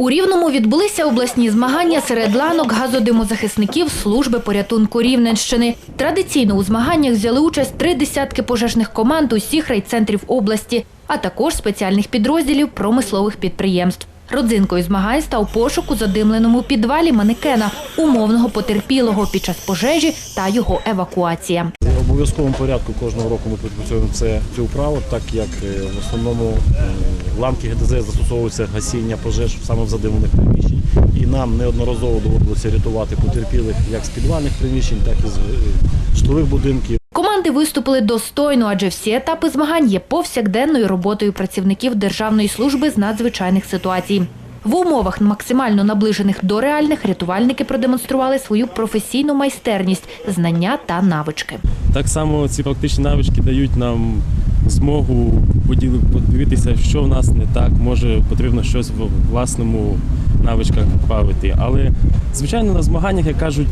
У Рівному відбулися обласні змагання серед ланок газодимозахисників служби порятунку Рівненщини. Традиційно у змаганнях взяли участь три десятки пожежних команд усіх райцентрів області, а також спеціальних підрозділів промислових підприємств. Родзинкою змагань став пошук у задимленому підвалі манекена, умовного потерпілого під час пожежі та його евакуація. Обов'язковому порядку кожного року ми підпрацьовуємо це, цю вправу, так як е, в основному е, ламки ГДЗ застосовуються гасіння пожеж саме в задимлених приміщень. І нам неодноразово доводилося рятувати потерпілих як з підвальних приміщень, так і з е, житлових будинків. Команди виступили достойно, адже всі етапи змагань є повсякденною роботою працівників Державної служби з надзвичайних ситуацій. В умовах максимально наближених до реальних рятувальники продемонстрували свою професійну майстерність, знання та навички. Так само ці практичні навички дають нам змогу подивитися, що в нас не так, може потрібно щось в власному навичках правити. Але звичайно на змаганнях, як кажуть,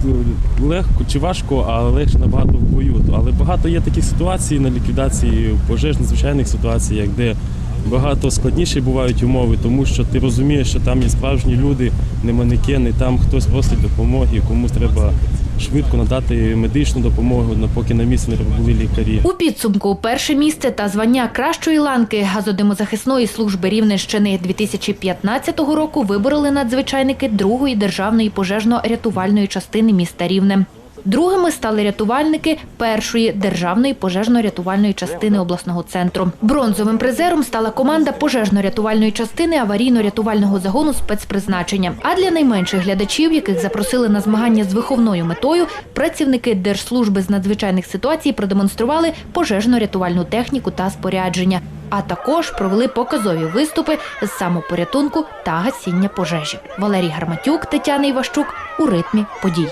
легко чи важко, а легше набагато в бою. Але багато є таких ситуацій на ліквідації пожеж, надзвичайних ситуацій, як де багато складніші бувають умови, тому що ти розумієш, що там є справжні люди, не манекени, там хтось просить допомоги, комусь треба швидко надати медичну допомогу, поки на місці не прибули лікарі. У підсумку перше місце та звання кращої ланки газодимозахисної служби Рівненщини 2015 року вибороли надзвичайники другої державної пожежно-рятувальної частини міста Рівне. Другими стали рятувальники першої державної пожежно-рятувальної частини обласного центру. Бронзовим призером стала команда пожежно-рятувальної частини аварійно-рятувального загону спецпризначення. А для найменших глядачів, яких запросили на змагання з виховною метою, працівники Держслужби з надзвичайних ситуацій продемонстрували пожежно-рятувальну техніку та спорядження, а також провели показові виступи з самопорятунку та гасіння пожежі. Валерій Гарматюк, Тетяна Іващук у ритмі подій.